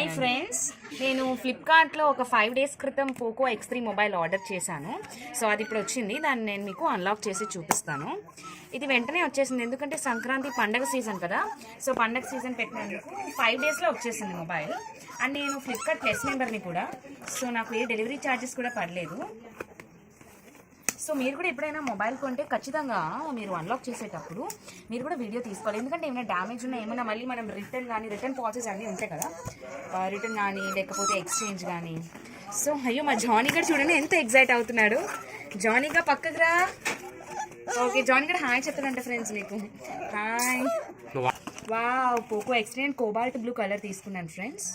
Hi friends. నేను ఫ్లిప్కార్ట్లో ఒక ఫైవ్ డేస్ క్రితం Poco X three mobile order చేశాను. సో అది ఇప్పుడు వచ్చింది. దాన్ని నేను మీకు అన్లాక్ చేసి చూపిస్తాను. ఇది వెంటనే వచ్చేసింది. ఎందుకంటే సంక్రాంతి పండగ సీజన్ కదా. సో పండగ సీజన్ పెట్టినందుకు ఫైవ్ డేస్లో వచ్చేసింది మొబైల్. అండ్ నేను ఫ్లిప్కార్ట్ ప్లస్ మెంబర్ని కూడా సో నాకు ఏ డెలివరీ ఛార్జెస్ కూడా పడలేదు. సో మీరు కూడా ఎప్పుడైనా మొబైల్ కొంటే ఖచ్చితంగా మీరు అన్లాక్ చేసేటప్పుడు మీరు కూడా వీడియో తీసుకోవాలి. ఎందుకంటే ఏమైనా డ్యామేజ్ ఉన్నా ఏమైనా మళ్ళీ మనం రిటర్న్ కానీ రిటర్న్ పాలసీస్ అన్నీ ఉంటాయి కదా రిటర్న్ కానీ లేకపోతే ఎక్స్చేంజ్ కానీ సో అయ్యో మా జానీ గారు చూడండి ఎంత ఎగ్జైట్ అవుతున్నాడు. జానీగా పక్కకు రా. ఓకే జానీ గారు హాయ్ చెప్తాడంట ఫ్రెండ్స్ నీకు హాయ్ వా Poco X three cobalt blue colour తీసుకున్నాను ఫ్రెండ్స్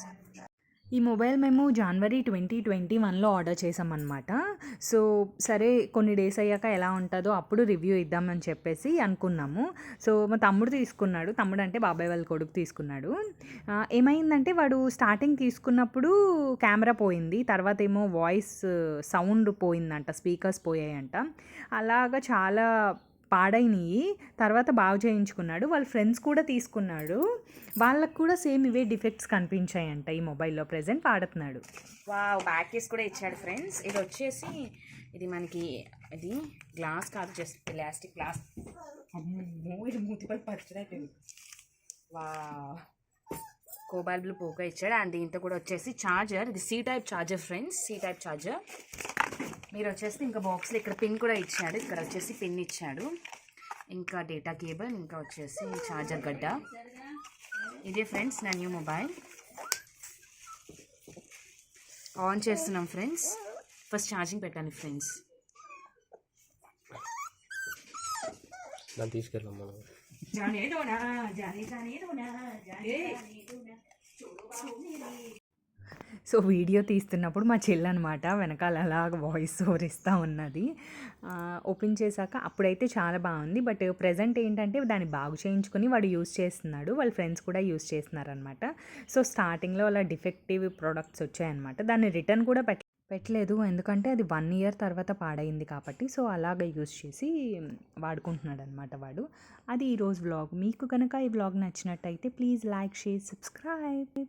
ఈ మొబైల్ మేము జనవరి ట్వంటీ ట్వంటీ వన్లో ఆర్డర్ చేసామన్నమాట. సో సరే కొన్ని డేస్ అయ్యాక ఎలా ఉంటుందో అప్పుడు రివ్యూ ఇద్దామని చెప్పేసి అనుకున్నాము. సో మా తమ్ముడు తీసుకున్నాడు. తమ్ముడు అంటే బాబాయ్ వాళ్ళ కొడుకు తీసుకున్నాడు. ఏమైందంటే వాడు స్టార్టింగ్ తీసుకున్నప్పుడు కెమెరా పోయింది. తర్వాత ఏమో వాయిస్ సౌండ్ పోయిందంట స్పీకర్స్ పోయాయంట. అలాగా చాలా పాడైనవి తర్వాత బాగు చేయించుకున్నాడు. వాళ్ళ ఫ్రెండ్స్ కూడా తీసుకున్నాడు. వాళ్ళకు కూడా సేమ్ ఇవే డిఫెక్ట్స్ కనిపించాయంట ఈ మొబైల్లో ప్రజెంట్ వాడుతున్నాడు వావ్ బ్యాక్ కేస్ కూడా ఇచ్చాడు ఫ్రెండ్స్. ఇది వచ్చేసి ఇది మనకి ఇది గ్లాస్ కాదు జస్ట్ ప్లాస్టిక్ గ్లాస్. అమ్మో ఇది మూతిపై వా కోబాల్ బ్లూ పోగా ఇచ్చాడు అండ్ దీంతో కూడా వచ్చేసి చార్జర్ ఇది C type charger friends C type charger మీరు వచ్చేసి ఇంకా బాక్స్లో ఇక్కడ పిన్ కూడా ఇచ్చాడు. ఇక్కడ వచ్చేసి పిన్ ఇచ్చాడు. ఇంకా డేటా కేబుల్ ఇంకా వచ్చేసి ఛార్జర్ గడ్డ. ఇదే ఫ్రెండ్స్ నా న్యూ మొబైల్ ఆన్ చేస్తున్నాం ఫ్రెండ్స్ ఫస్ట్ ఛార్జింగ్ పెట్టాను ఫ్రెండ్స్ తీసుకెళ్ళాం మనం. సో వీడియో తీస్తున్నప్పుడు మా చెల్లి అనమాట వెనకాల అలాగ వాయిస్ ఓవర్ ఇస్తూ ఉన్నది. ఓపెన్ చేశాక అప్పుడైతే చాలా బాగుంది. బట్ ప్రజెంట్ ఏంటంటే దాన్ని బాగు చేయించుకొని వాడు యూస్ చేస్తున్నాడు. వాళ్ళ ఫ్రెండ్స్ కూడా యూస్ చేస్తున్నారనమాట సో స్టార్టింగ్లో అలా డిఫెక్టివ్ ప్రోడక్ట్స్ వచ్చాయన్నమాట. దాన్ని రిటర్న్ కూడా పెట్ట పెట్టలేదు. ఎందుకంటే అది వన్ ఇయర్ తర్వాత పాడైంది కాబట్టి సో అలాగ యూస్ చేసి వాడుకుంటున్నాడు అనమాట వాడు. అది ఈరోజు వ్లాగ్. మీకు కనుక ఈ వ్లాగ్ నచ్చినట్టయితే ప్లీజ్ లైక్ షేర్ సబ్స్క్రైబ్.